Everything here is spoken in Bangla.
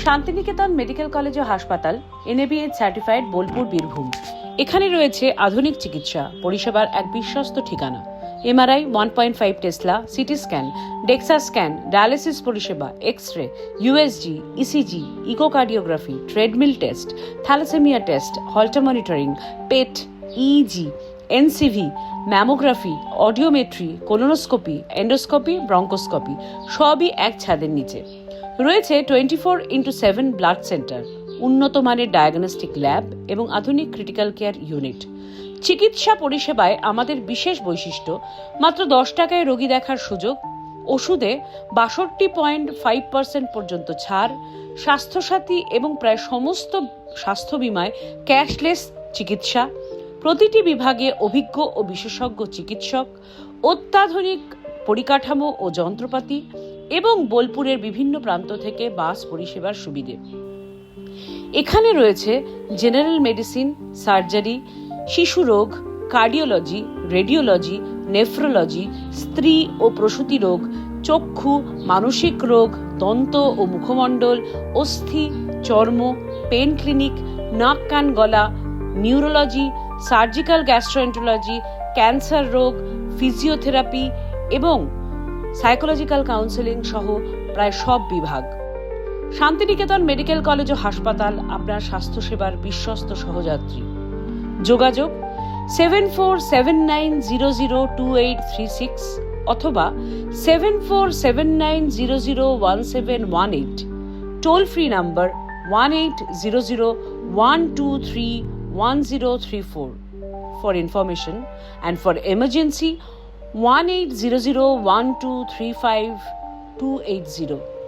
শান্তিনিকেতন মেডিকেল কলেজ ও হাসপাতাল এনএবিএইচ সার্টিফাইড বোলপুর বীরভূম। এখানে রয়েছে আধুনিক চিকিৎসা, পরিষেবার এক বিশ্বস্ত ঠিকানা। MRI one point five tesla, CT scan, dexa scan, dialysis পরিষেবা X ray USG ECG echocardiography, treadmill test, thalassaemia test holter monitoring, PET EEG NCV mammography, audiometry, colonoscopy, endoscopy, bronchoscopy, সবই এক ছাদের নিচে। রয়েছে twenty four into seven blood centre উন্নত মানের ডায়াগনস্টিক ল্যাব এবং আধুনিক ক্রিটিক্যাল কেয়ার ইউনিট চিকিৎসা পরিষেবায় আমাদের বিশেষ বৈশিষ্ট্য, মাত্র দশ টাকায় রোগী দেখার সুযোগ, ওষুধে বাষট্টি পয়েন্ট ফাইভ পার্সেন্ট পর্যন্ত ছাড়, স্বাস্থ্যসাথী এবং প্রায় সমস্ত স্বাস্থ্য বিমায় ক্যাশলেস চিকিৎসা, প্রতিটি বিভাগে অভিজ্ঞ ও বিশেষজ্ঞ চিকিৎসক, অত্যাধুনিক পরিকাঠামো ও যন্ত্রপাতি এবং বোলপুরের বিভিন্ন প্রান্ত থেকে বাস পরিষেবার সুবিধে। এখানে রয়েছে জেনারেল মেডিসিন, সার্জারি, শিশু রোগ, কার্ডিওলজি, রেডিওলজি, নেফ্রোলজি, স্ত্রী ও প্রসূতি রোগ, চক্ষু, মানসিক রোগ, দন্ত ও মুখমণ্ডল, অস্থি, চর্ম, পেন ক্লিনিক, নাক, কান, গলা, নিউরোলজি, সার্জিক্যাল গ্যাস্ট্রোএন্টোলজি, ক্যান্সার রোগ, ফিজিওথেরাপি এবং সাইকোলজিক্যাল কাউন্সেলিং সহ প্রায় সব বিভাগ। শান্তিনিকেতন মেডিকেল কলেজ ও হাসপাতাল আপনার স্বাস্থ্যসেবার বিশ্বস্ত সহযাত্রী। যোগাযোগ seven four seven nine zero zero two eight three six অথবা seven four seven nine zero zero one seven one eight toll free number one eight zero zero one two three one zero three four for information and for emergency 1800 1235 280